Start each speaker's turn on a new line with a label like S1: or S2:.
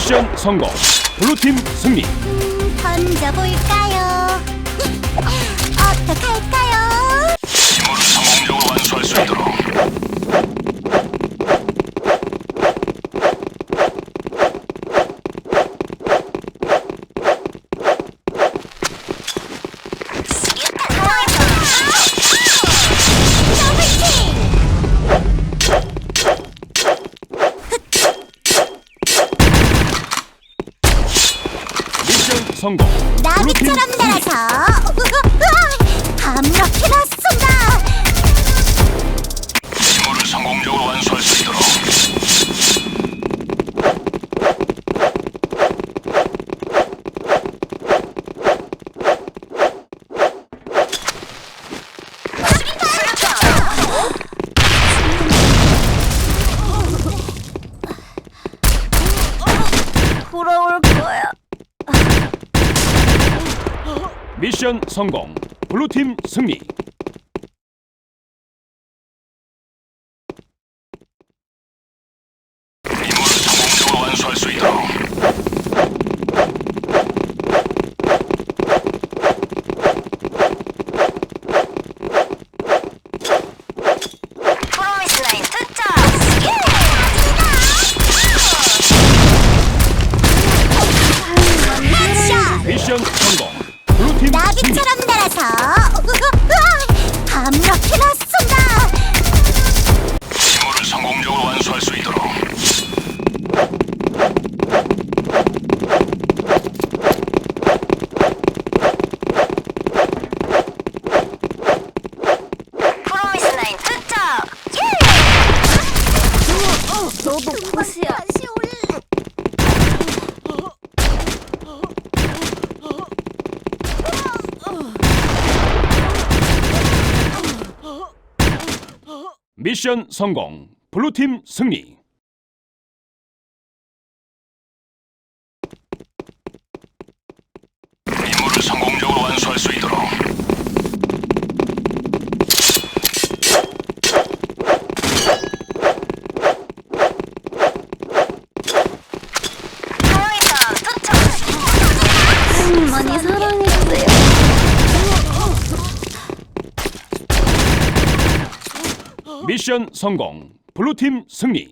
S1: 미션 성공. 블루팀 승리.
S2: 던져볼까요?
S3: 성공.
S2: 나비처럼. 날아서 아무렇게나
S1: 미션 성공. 블루팀 승리.
S2: 날아서 아무렇게나 쏜다
S3: 임무를 성공적으로 완수할 수 있도록
S2: 프로미스 라인 투척 너도 굿이야
S1: 미션 성공. 블루팀 승리.
S3: 임무를 성공적으로 완수할 수 있도록
S2: 많이 사랑해주세요
S1: 미션 성공. 블루팀 승리.